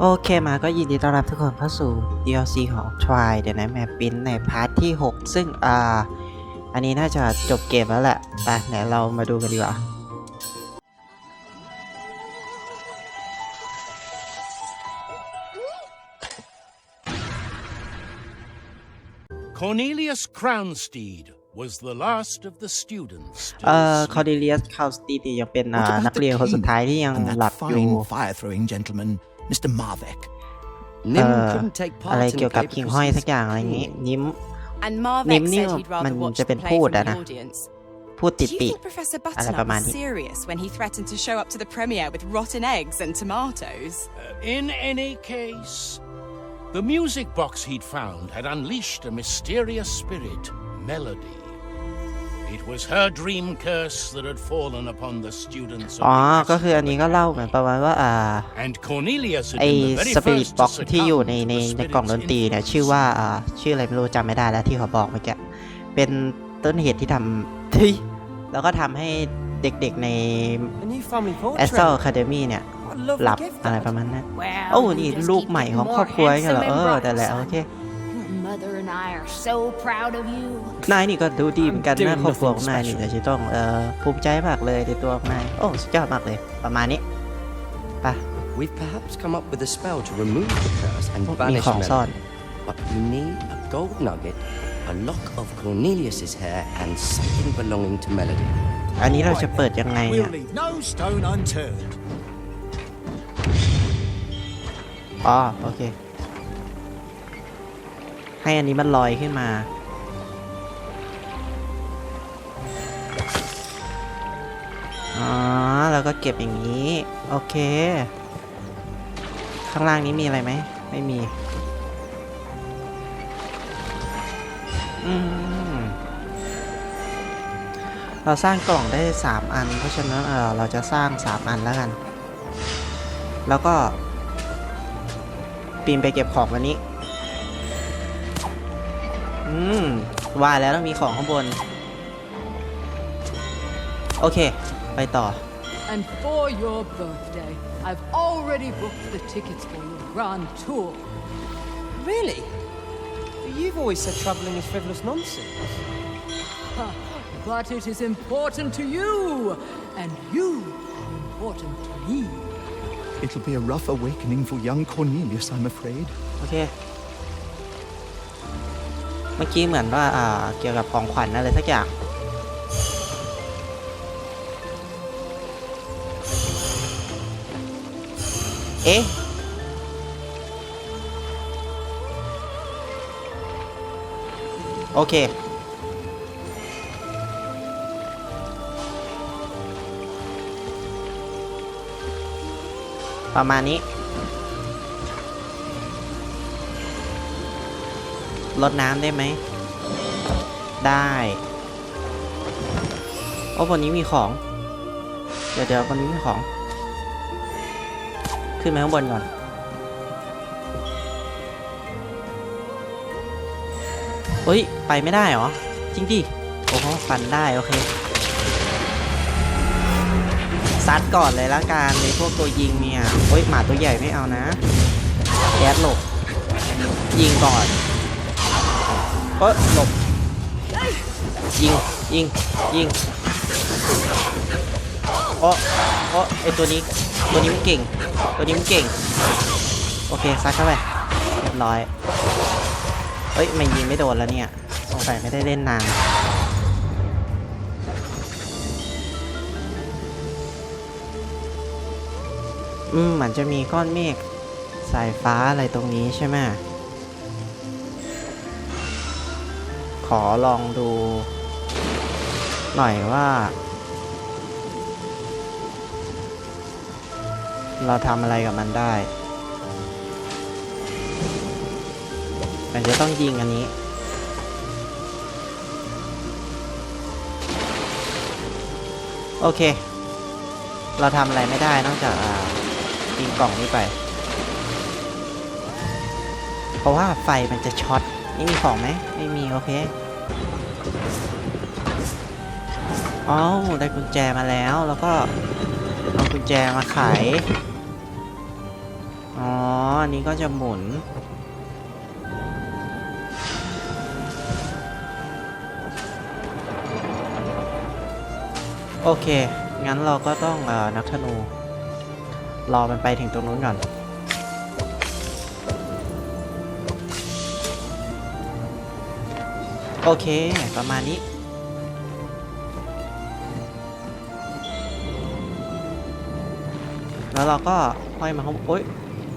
โอเคมาก็ยินดีต้อนรับทุกคนเข้าสู่ DLC ของ Try The Nightmare Prince ในพาร์ทที่ 6 ซึ่งอ่าอันนี้น่าจะจบเกมแล้วแหละไปไหนเรามาดูกันดีกว่า Cornelius Crownsteed was the last of the students. still เอ่อ asleep. คอร์เดเลียสคาวสตียังเป็นอ่า What about นักเรียนคนสุดท้ายที่ยัง and หลับ that อยู่ fine fire-throwing gentleman, Mr. Marvek. Nim Uh, couldn't take อะไร part in เกี่ยว the กับ paper คิงห้อยสัก proceedings. อย่างอะไรอย่างงี้ นิ้ม And Nim Marvek Nim said he'd มัน rather watch จะเป็น the พู play ด from อะ the นะ audience. พูดติด Do you ปีก think Professor Alla Butternupประมาณ was นี้ serious when he threatened to show up to the premiere with rotten eggs and tomatoes? Uh, In any case, the music box he'd found had unleashed a mysterious spirit, Melody. It was her dream curse that had fallen upon the students of อ๋อ the ก็คืออันนี้ก็เล่าเหมือนประมาณว่าอ่า And Cornelius had ไอ been the very สปิริต first บ็ to อกที่อยู่ succumb ใน to ใน the ในกล่องดน spirit's ตรีเนี่ย influence. ชื่อว่าอ่าชื่ออะไรไม่รู้จำไม่ได้แล้วที่เขาบอกเมื่อกี้เป็นต้นเหตุที่ทำที่แล้วก็ทำให้เด็กๆใน A new family แอส portrait. เซลคาเดมี่เนี่ย What a lovely หลับ gift อะไร that. ประมาณนั้น Well, โอ้ you นี่ just ลูก keep ใหม่ของ getting ครอบครัว more นี่เหรอ handsome เอ and อแต่แหละ bright, โอเค Your mother and I are so proud of you. นายนี่ก็ดูดีเหมือนกัน I'm นะ doing ครอบครัวของ nothing นายนี่ special แต่จะต้องเอ่อภูมิใจมากเลยในตัวของนายโอ้สุดยอดมากเลยประมาณนี้ไป We've perhaps come up with a spell to remove the curse and มี banish ของซ่อน Melody. But we need a gold nugget, a lock of Cornelius's hair, and something belonging to Melody. อันนี้เราจะเปิดยังไง We'll อะ leave no stone unturned. อ๋อโอเค ให้อันนี้มันลอยขึ้นมา อ๋อ แล้วก็เก็บอย่างนี้ โอเค ข้างล่างนี้มีอะไรไหม ไม่มี อืม เราสร้างกล่องได้ 3 อัน เพราะฉะนั้นเออเราจะสร้าง 3 อันแล้วกัน แล้วก็ปีนไปเก็บของวันนี้ ว่าแล้วต้องมีของข้างบน โอเค ไปต่อ And for your birthday, I've already booked the tickets for your grand tour. Really? But you've always said travelling is frivolous nonsense. Ha, But it is important to you, and you are important to me. It'll be a rough awakening for young Cornelius, I'm afraid. โอ เมื่อกี้เหมือนว่าอ่าเกี่ยวกับของขวัญอะไรสักอย่างเอ๊ะโอเค ประมาณนี้ ลดน้ำได้ไหม ได้ โอ้บนนี้มีของ เดี๋ยวเดี๋ยวบนนี้มีของ ขึ้นไปข้างบนก่อน เฮ้ย ไปไม่ได้เหรอ จริงดิ โอ้โหฟันได้ โอเค ซัดก่อนเลยละกันในพวกตัวยิงเนี่ย เฮ้ย หมาตัวใหญ่ไม่เอานะ แก๊สหลบยิงก่อน เฮ้ยหลบยิงยิงยิงโอ้โอ้ไอตัวนี้ตัวนี้มันเก่ง ตัวนี้มันเก่ง โอเคซัดเข้าไปเรียบร้อยเอ้ยไม่ยิงไม่โดนแล้วเนี่ยสงสัยไม่ได้เล่นนานอืมเหมือนจะมีก้อนเมฆสายฟ้าอะไรตรงนี้ใช่ไหม อลองดู หน่อยว่า เราทำอะไรกับมันได้ มันจะต้องยิงอันนี้โอเค เราทำอะไรไม่ได้นอกจากยิงกล่องนี้ไป เพราะว่าไฟมันจะช็อต นี่มีของไหม ไม่มี โอเค อ๋อได้กุญแจมาแล้วแล้วก็เอากุญแจมาไข อ๋อ อันนี้ก็จะหมุน โอเค งั้นเราก็ต้องเออนักธนู รอมันไปถึงตรงนู้นก่อน โอเค ประมาณนี้ แล้วเราก็ห้อยมาข้างโอ๊ย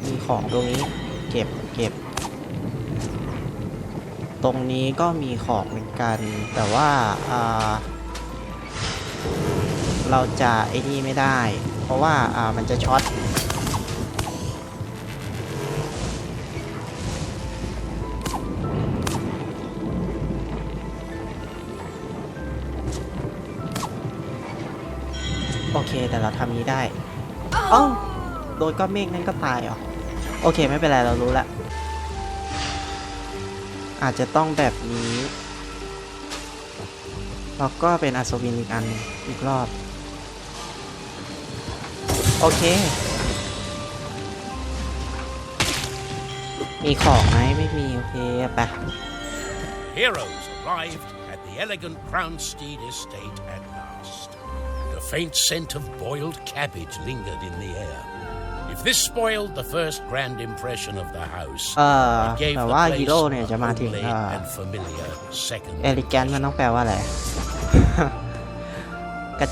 มีของตรงนี้ เก็บเก็บ ตรงนี้ก็มีของเหมือนกัน แต่ว่าอ่าเราจะไอ้นี่ไม่ได้ เพราะว่าอ่ามันจะช็อต แต่เราทำนี้ได้เอ้าโดนก้อนเมฆนั่นก็ตายเหรอ โอเคไม่เป็นไรเรารู้ละ อาจจะต้องแบบนี้แล้วก็เป็นอัศวินอีกอันหนึ่งอีกรอบ โอเค มีของไหมไม่มี โอเค ไป Heroes arrived at the elegant Crown Steed estate at last. The faint scent of boiled cabbage lingered in the air. If this spoiled the first grand impression of the house, เอ่อ it gave แต่ the ว่า place ฮีโร่เนี่ยจะ a มาถึง homely เอ่อ and familiar second เอลิแกนมันต้องแปลว่าอะไร ก็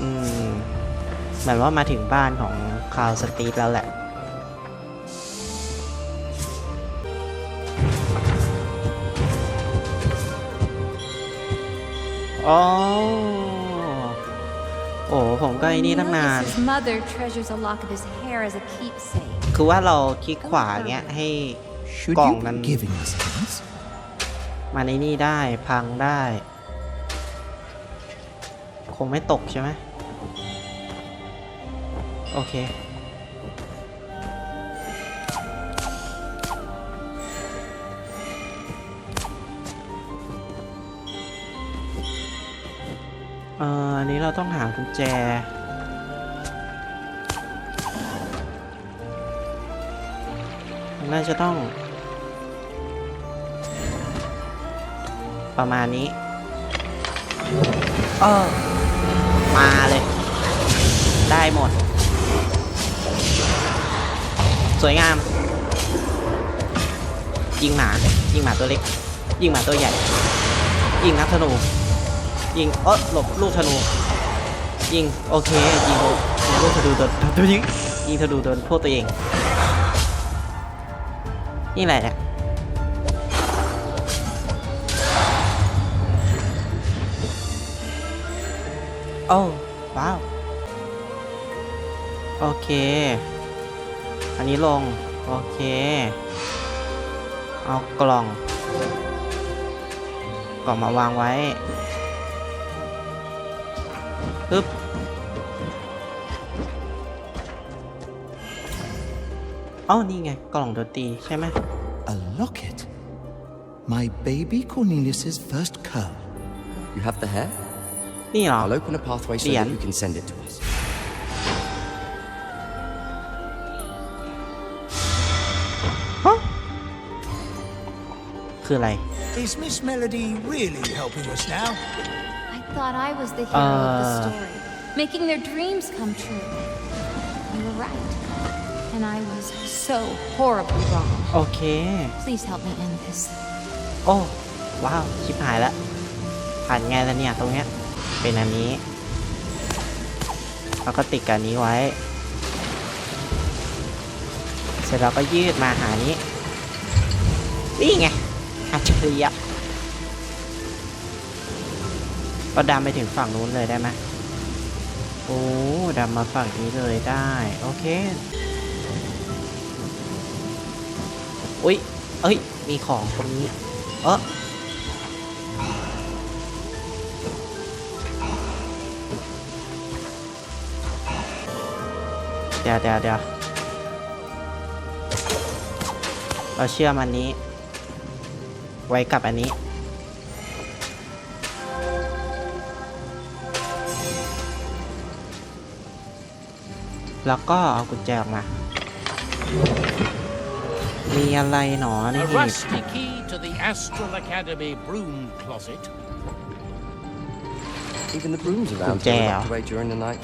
อืมเหมือนว่ามาถึงบ้านของคาวสตีทแล้วแหละ อ๋อ โ อ้ผมก็ไอ้นี่ตั้งนาน His mother treasures a lock of his hair as a keepsake. คือว่าเราคลิกขวาเงี้ยให้ Should Gong you nan- be giving us hints? มาในนี่ได้พังได้ คงไม่ตกใช่ไหมโอเค อ่ออันนี้เราต้องหากุญแจ น่าจะต้อง ประมาณนี้เออมาเลย ได้หมด สวยงาม ยิงหมา ยิงหมาตัวเล็ก ยิงหมาตัวใหญ่ ยิงนักธนู ยิงเออหลบลูกธนูยิงโอเคยิงยิงลูกธนูโดนตัวยิงยิงธนูโดนพวกตัวเองนี่แหละเนี่ยโอ้ว้าวโอเค อันนี้ลง โอเค เอากล่อง กล่องมาวางไว้ ปึ๊บ อ๋อ นี่ไง กล่องดนตรีใช่ไหม A locket. My baby Cornelius's first curl. You have the hair? นี่เหรอ I'll open a pathway so that Lian. you can send it to us. คืออะไร Is Miss Melody really helping us now? I thought I was the hero of the Uh. story, making their dreams come true. You were right. And I was so horribly wrong. โอเค Please help me end this. โอ้ว้าวชิบหายแล้วผ่านไงแล้วเนี่ยตรงเนี้ยเป็นอันนี้แล้วก็ติดกับอันนี้ไว้ เสร็จแล้วก็ยืดมาหานี้นี่ไงอัจฉริยะ ก็ดำไปถึงฝั่งนู้นเลยได้ไหมโอ้ดำมาฝั่งนี้เลยได้ โอเค อุ๊ยเอ้ย มีของตรงนี้ เออเดี๋ยวเดี๋ยวเดี๋ยวเราเชื่อมันนี้ ไว้กับอันนี้ แล้วก็เอากุญแจออกมา มีอะไรหนอใน A หีบ rusty key to the Astral Academy broom closet. Even the brooms around Good here job. evacuate during the night.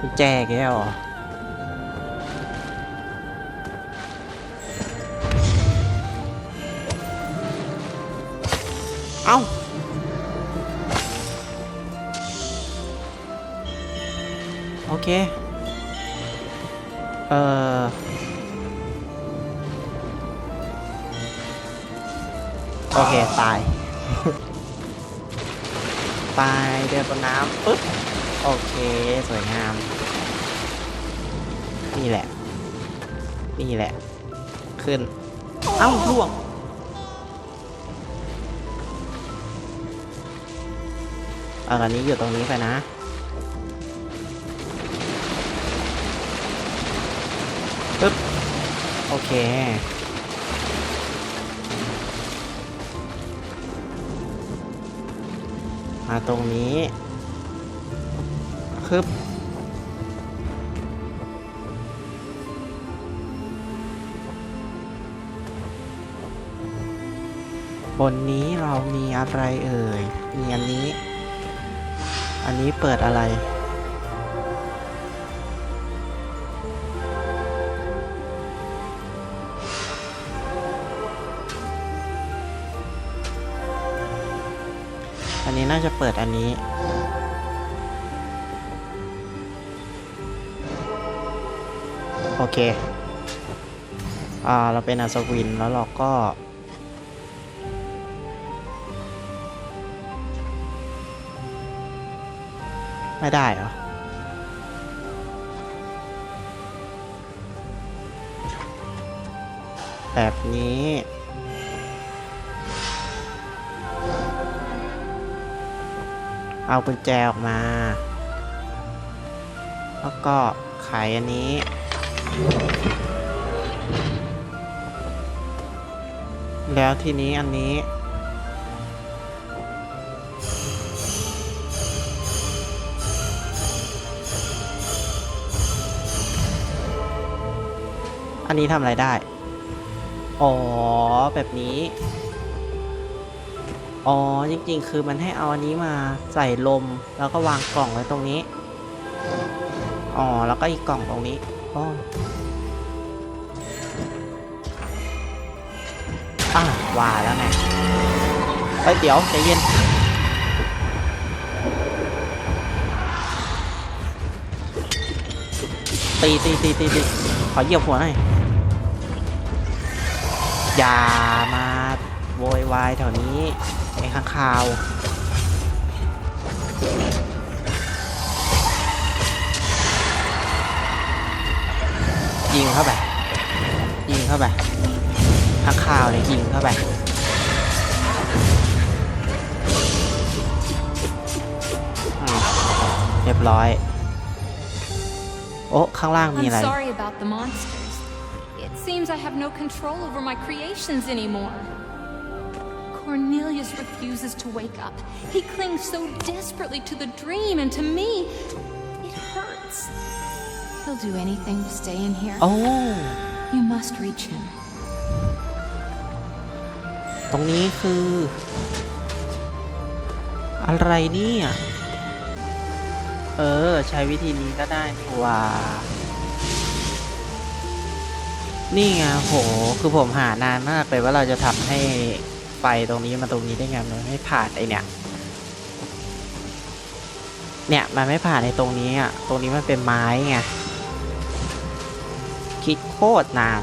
กุญแจแกเหรอเอ้าโอเค เออโอเค ตาย ตายเดินบนน้ำปึ๊บ โอเค สวยงาม นี่แหละ นี่แหละ ขึ้น เอ้าล่วงเอาอันนี้อยู่ตรงนี้ไปนะ โอเค มาตรงนี้คึบบนนี้เรามีอะไรเอ่ย มีอันนี้ อันนี้เปิดอะไราจะเปิดอันนี้โอเค อ่า เราเป็นอัศวิน แล้วเราก็ ไม่ได้เหรอ แบบนี้ เอากุญแจออกมา แล้วก็ไขอันนี้ แล้วทีนี้อันนี้ อันนี้ทำอะไรได้ อ๋อ แบบนี้ อ๋อ จริง ๆ คือมันให้เอาอันนี้มาใส่ลม แล้วก็วางกล่องไว้ตรงนี้ อ๋อ แล้วก็อีกกล่องตรงนี้อ๋ออะว่าแล้วไงเฮ้ยเดี๋ยวใจเย็น ตีตีตีตีตีขอเหยียบหัวหน่อยอย่ามา โวยวายแถวนี้ไอ้ข้างคาวยิงเข้าไป ยิงเข้าไปข้างคาวเนี่ยยิงเข้าไปเรียบร้อย โอ้ข้างล่างมีอะไร seems I have no control over my creations anymore. Cornelius refuses to wake up. He clings so desperately to the dream, and to me, it hurts. He'll do anything to stay in here. โอ้ You must reach him. ตรงนี้คือ อะไรเนี่ย เออ ใช้วิธีนี้ก็ได้นี่หว่า นี่ไงโห คือผมหานานมากเลยว่าเราจะทำให้ ไฟตรงนี้มาตรงนี้ได้ไงมันไม่ผ่านไอเนี่ย เนี่ยมันไม่ผ่านในตรงนี้อะตรงนี้มันเป็นไม้ไงคิดโคตรนาน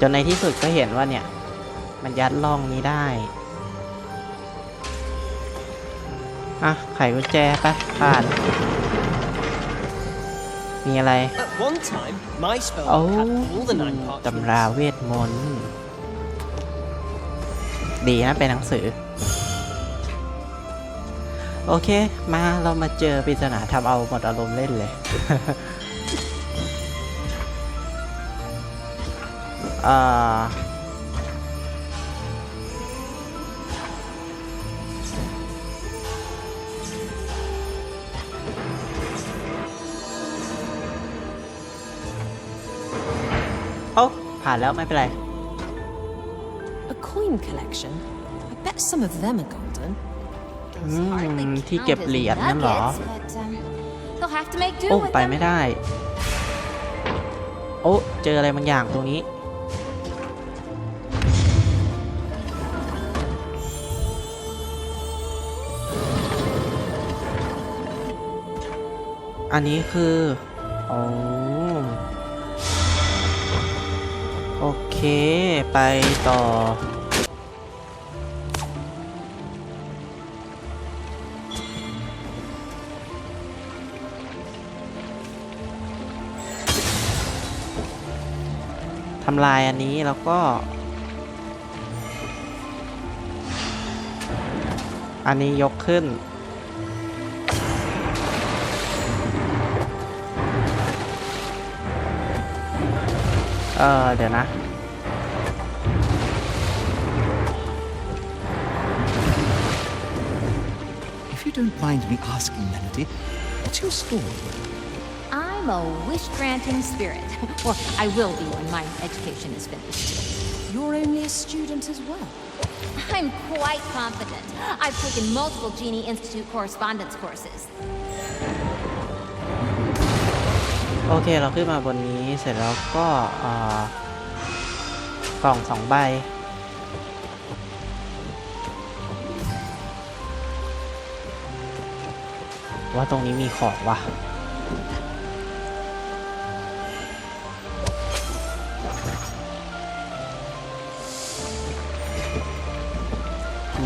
จนในที่สุดก็เห็นว่าเนี่ย มันยัดล่องนี้ได้อะไขกุญแจไปผ่าน มีอะไร At one time, my spell โอ้ had all the nine parts. ตำราเวทมนต์ ดีนะเป็นหนังสือ โอเค มาเรามาเจอปริศนาทำเอาหมดอารมณ์เล่นเลยเอ่อโอผ่านแล้วไม่เป็นไร A coin collection? I bet some of them are golden. อืมที่เก็บเหรียญนั่นเหรอ They'll have to make do โอ้ with ไป them. ไม่ได้ โอ้ เจออะไรบางอย่างตรงนี้ อันนี้คืออ๋อโอเค ไปต่อ ทำลายอันนี้แล้วก็ อันนี้ยกขึ้น เออเดี๋ยวนะ If you don't mind me asking, Melody, what's your story? I'm a wish-granting spirit. or I will be when my education is finished. You're only a student as well. I'm quite confident. I've taken multiple Genie Institute correspondence courses. โอเค เราขึ้นมาบนนี้เสร็จแล้วก็เอ่อกล่องสองใบ ว่าตรงนี้มีของวะ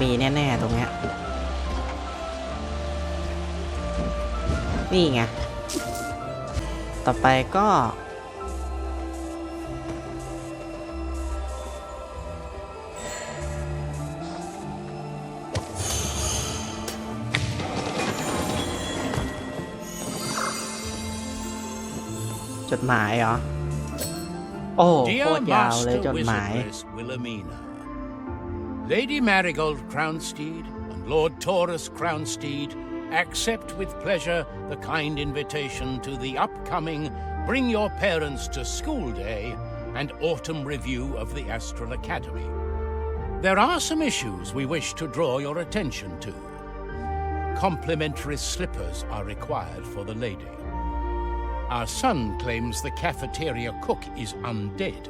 มีแน่ ๆ ตรงเนี้ย นี่ไง ต่อไปก็ จดหมายเหรอ โอ้โคตรยาวเลยจดหมาย Wilhelmina, Lady Marigold Crownsteed and Lord Taurus Crownsteed accept with pleasure the kind invitation to the upcoming Bring Your Parents to School Day and Autumn Review of the Astral Academy. There are some issues we wish to draw your attention to. Complimentary slippers are required for the lady. Our son claims the cafeteria cook is undead.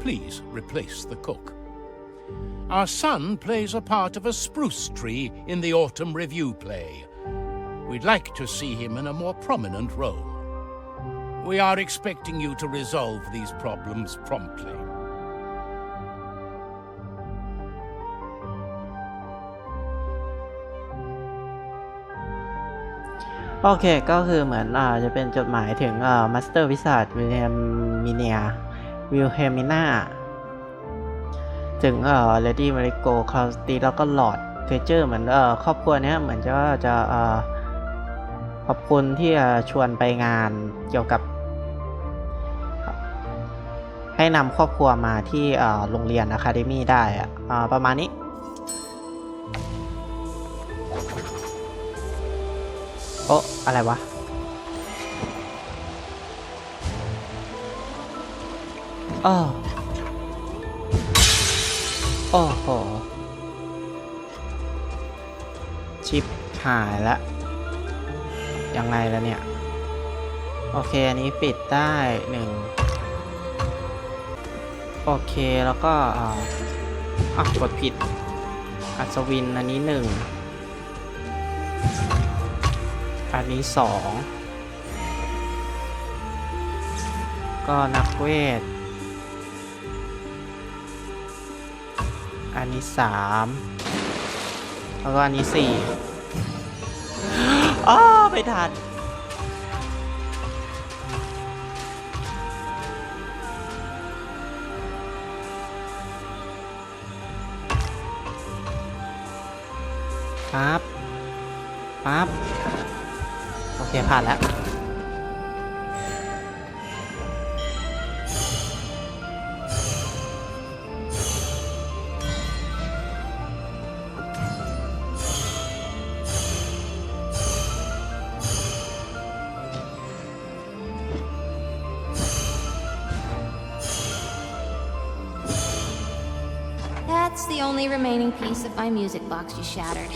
Please replace the cook Our son plays a part of a spruce tree in the autumn review play. We'd like to see him in a more prominent role. We are expecting you to resolve these problems promptly. โอเค ก็คือเหมือนอ่าจะเป็นจดหมายถึงอ่ามาสเตอร์วิสาดวิลเฮมิเนียวิลเฮมิน่า ถึงเอ่อเลดี้มาริโกคลาวสตีแล้วก็หลอดเทเจอร์เหมือนเอ่อครอบครัวเนี้ยเหมือนจะว่าจะเอ่อขอบคุณที่ชวนไปงานเกี่ยวกับ ให้นำครอบครัวมาที่เอ่อโรงเรียนอะคาเดมี่ได้อะประมาณนี้ โอ้อะไรวะ อ้อ โอ้โห ชิปหายละ ยังไงแล้วเนี่ย โอเค อันนี้ปิดได้หนึ่งโอเค แล้วก็อ่าอะกดผิด อัศวิน อันนี้หนึ่งอันนี้สองก็นักเวท อันนี้สามแล้วก็อันนี้สี่อ้าไม่ทันปั๊บปั๊บโอเค ผ่านแล้ว remaining piece of my music box you shattered.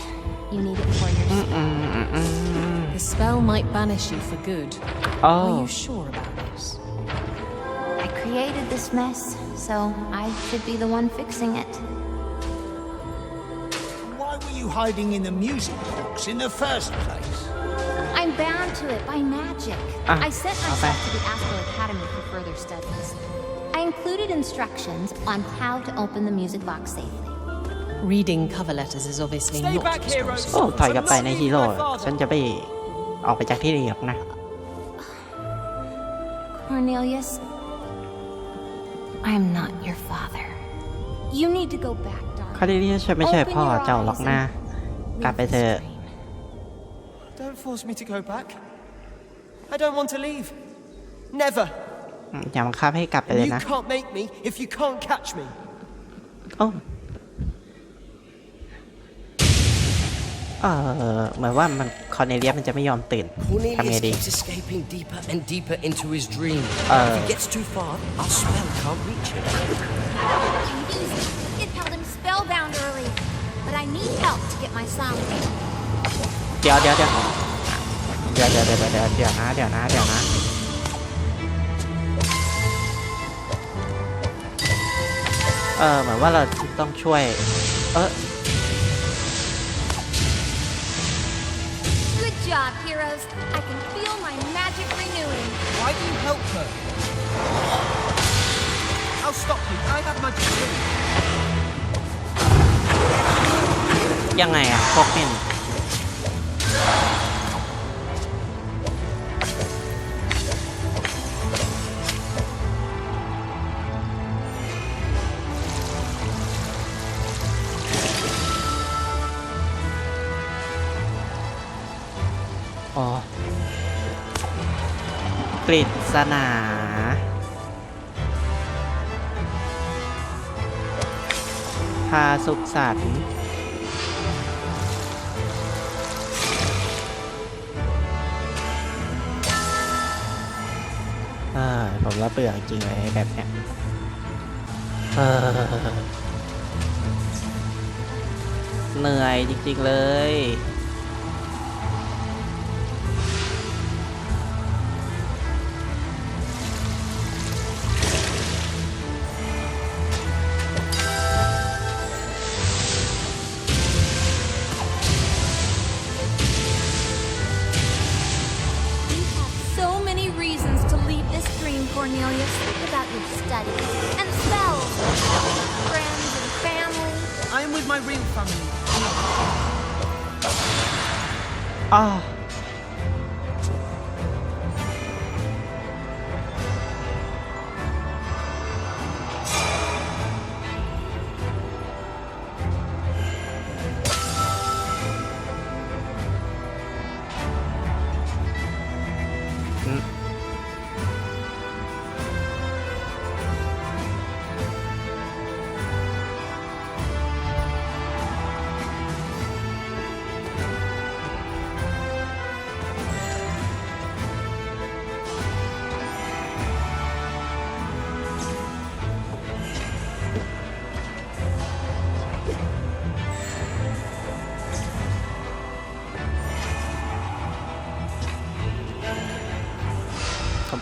You need it for your spell. The spell might banish you for good. Oh. Are you sure about this? I created this mess, so I should be the one fixing it. Why were you hiding in the music box in the first place? I'm bound to it by magic. Ah, I sent okay. myself to the Astro Academy for further studies. I included instructions on how to open the music box safely. Reading cover letters is obviously Stay not back, heroes. responsible. โอ้ถอยกลับไปในฮีโร่ My father. ฉันจะไปออกไปจากที่นี่หรอกนะ Cornelius, I'm not your father. You need to go back, คา darling. เดเลียฉันไม่ใช่พ่อเจ้าหรอกนะ กลับไปเถอะ Don't force me to go back. I don't want to leave. Never. อืมอย่าบังคับให้กลับไปเลย You นะ can't make me if you can't catch me. โอ้ เออเหมือนว่ามันคอร์เนเลียสมันจะไม่ยอมตื่นทำไง Cornelius ดี keeps escaping deeper and deeper into his dream. Uh. if he gets too far, our spell can't reach him. Easy. It held him spellbound earlier, but I need help to get my sound. เดี๋ยวเดี๋ยวเดี๋ยวเดี๋ยวเดี๋ยวเดี๋ยวเดี๋ยวเดี๋ยวนะเดี๋ยวนะเดี๋ยวนะเออเหมือนว่าเราต้องช่วย เออ job, heroes. I can feel my magic renewing. Why do you help her? I'll stop you. I have magic too. ยังไงอะพวกเป็นอ๋ กฤษณาพาสุขสันต์เออผมละเบื่อจริงเลยแบบเนี้ยเออเหนื่อยจริง ๆ เลย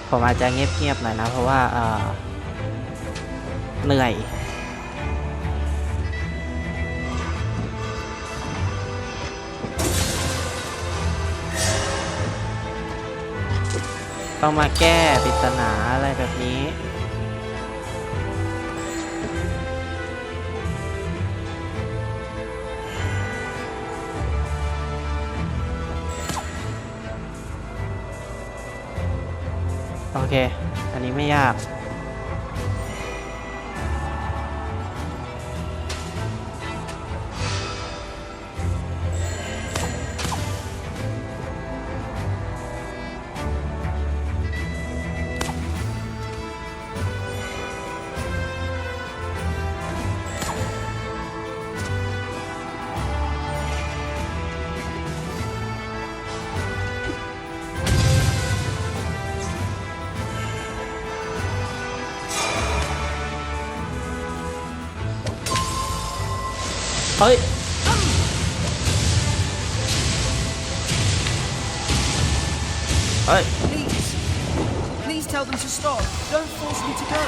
ผมอาจจะเงียบๆหน่อยนะ เพราะว่าเหนื่อย ต้องมาแก้ปริศนาอะไรแบบนี้ โอเค อันนี้ไม่ยาก เฮ้ย เฮ้ย Please. Please tell them to stop. Don't force me to go.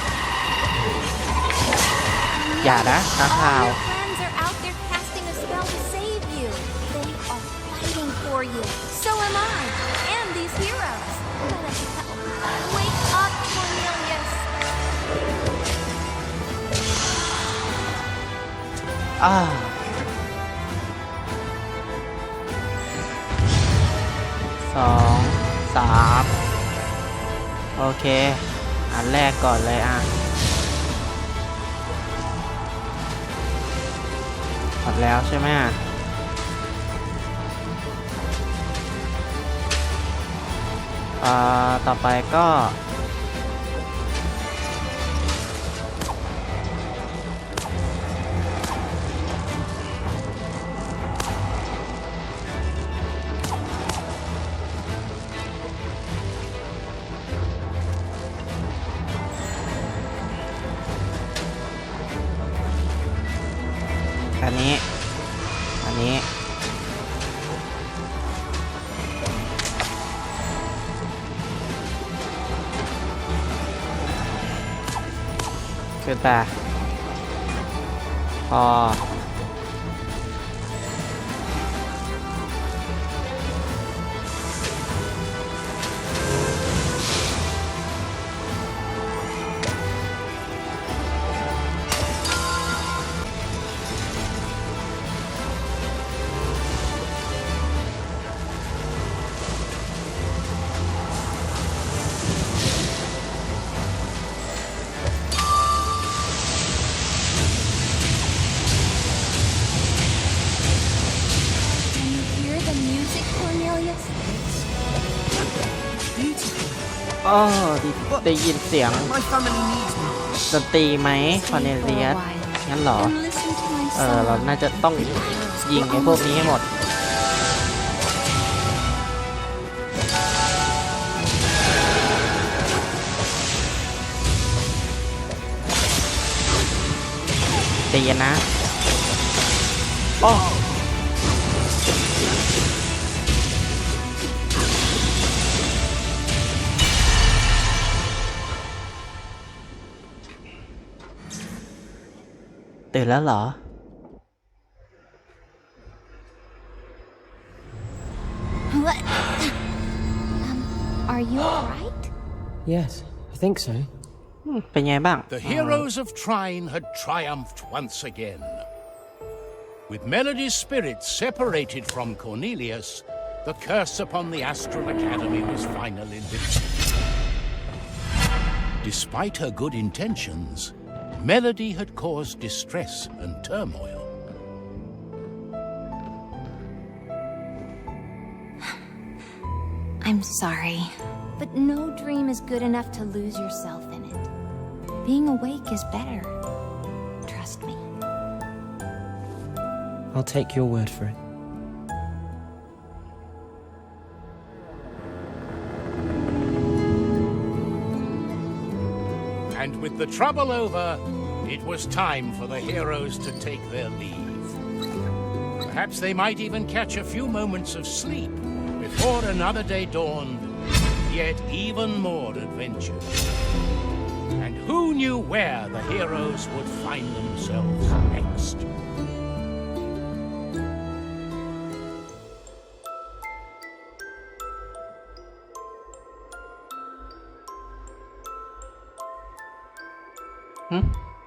อย่านะค้างคา All ว your friends are out there casting a spell to save you. They are fighting for you. So am I. And these heroes. Wake up, Cornelius. อ่า สองสามโอเค อันแรกก่อนเลยอะหมดแล้วใช่ไหมอ่าต่อไปก็ ขึ้นไปพอ อ๋อได้ได้ยินเสียง My family needs me. ดนตรีไหมคอนเน Stay เลีย for ส a while งั้นเหรอ and listen to my เออเรา song. น่าจะต้องยิงไอ้พวกนี้ให้หมดใจเย็นนะ โอ้ ตื่นแล้วเหรอ What? Um, are you alright? Yes, I think so. เป็นไงบ้าง The heroes of Trine had triumphed once again. With Melody's spirit separated from Cornelius, the curse upon the Astral Academy was finally lifted. Despite her good intentions, Melody had caused distress and turmoil. I'm sorry. But no dream is good enough to lose yourself in it. Being awake is better. Trust me. I'll take your word for it. With the trouble over, it was time for the heroes to take their leave. Perhaps they might even catch a few moments of sleep before another day dawned, yet even more adventures. And who knew where the heroes would find themselves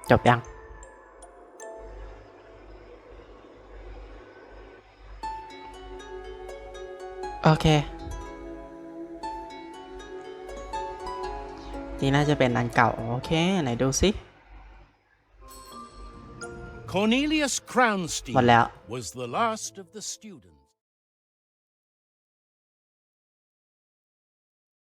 จบยัง โอเค นี่น่าจะเป็นอันเก่า โอเค ไหนดูสิ Cornelius Crownstein Voilà. was the last of the students.